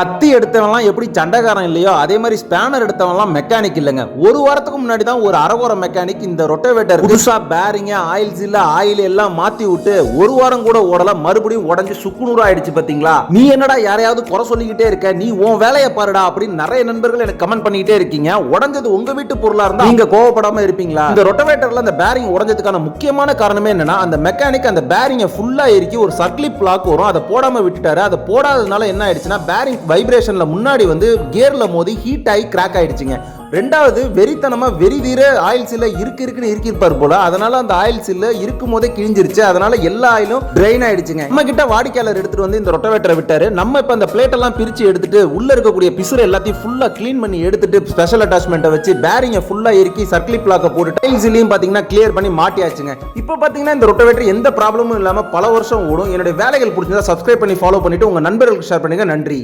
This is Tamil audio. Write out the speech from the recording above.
கத்தி எடுத்தவன்லாம் எப்படி சண்டைக்காரன் இல்லையோ அதே மாதிரி ஸ்பேனர் எடுத்தவன்லாம் மெக்கானிக் இல்லைங்க. ஒரு வாரத்துக்கு முன்னாடி தான் ஒரு அரகுற மெக்கானிக் இந்த ரொட்டவேட்டர் புதுசா பேரிங்க ஆயில்ஸ் இல்ல ஆயில் எல்லாம் மாத்தி விட்டு ஒரு வாரம் கூட ஓடல மறுபடியும் உடஞ்சு சுக்குநூறு ஆயிடுச்சு பாத்தீங்களா? நீ என்னடா யாரையாவது குறை சொல்லிக்கிட்டே இருக்க? நீ உன் வேலையை பாருடா அப்படின்னு நிறைய நண்பர்கள் எனக்கு கமெண்ட் பண்ணிக்கிட்டே இருக்கீங்க. உடஞ்சது உங்க வீட்டு பொருளா இருந்தா நீங்க கோவப்படாம இருப்பீங்களா? இந்த ரொட்டவேட்டர்ல அந்த பேரிங் உடஞ்சதுக்கான முக்கியமான காரணமே என்னன்னா அந்த மெக்கானிக் அந்த பேரிங்கை ஃபுல்லா இறுக்கி ஒரு சர்க்ளிப் லாக் வரும். அதை போடாம விட்டுட்டாரு. அதை போடாததுனால என்ன ஆயிடுச்சுன்னா பேரிங் வைப்ரேஷனில் முன்னாடி வந்து கியரில் மோதி ஹீட் ஆகி கிராக் ஆகிடுச்சிங்க ரெண்டாவது வெறித்தனமாக வெறி தீர ஆயில் சில்ல இருக்கு இருக்குன்னு இருக்கிருப்பார் போல. அதனால அந்த ஆயில் சில்ல இருக்கும் போதே கிழிஞ்சிருச்சு. அதனால எல்லா ஆயிலும் ட்ரெயின் ஆயிடுச்சுங்க. நம்ம கிட்ட வாடிக்கையாளர் எடுத்துட்டு வந்து இந்த ரொட்டவேட்டரை விட்டாரு நம்ம இப்போ அந்த பிளேட் எல்லாம் பிரிச்சு எடுத்துட்டு உள்ள இருக்கக்கூடிய பிசுறு எல்லாத்தையும் ஃபுல்லாக க்ளீன் பண்ணி எடுத்துட்டு ஸ்பெஷல் அட்டாச்மெண்ட்டை வச்சு பேரிங்கை ஃபுல்லாக இறுக்கி சர்க்கிள் பிளாக்கை போட்டு டைல்ஸ்லையும் பார்த்தீங்கன்னா கிளியர் பண்ணி மாட்டியாச்சுங்க. இப்போ பார்த்தீங்கன்னா இந்த ரொட்டவேட்டர் எந்த ப்ராப்ளமும் இல்லாமல் பல வருஷம் ஓடும். என்னுடைய வேலைகள் பிடிச்சிருந்தா சப்ஸ்கிரைப் பண்ணி ஃபாலோ பண்ணிட்டு உங்கள் நண்பர்களுக்கு ஷேர் பண்ணுங்க. நன்றி.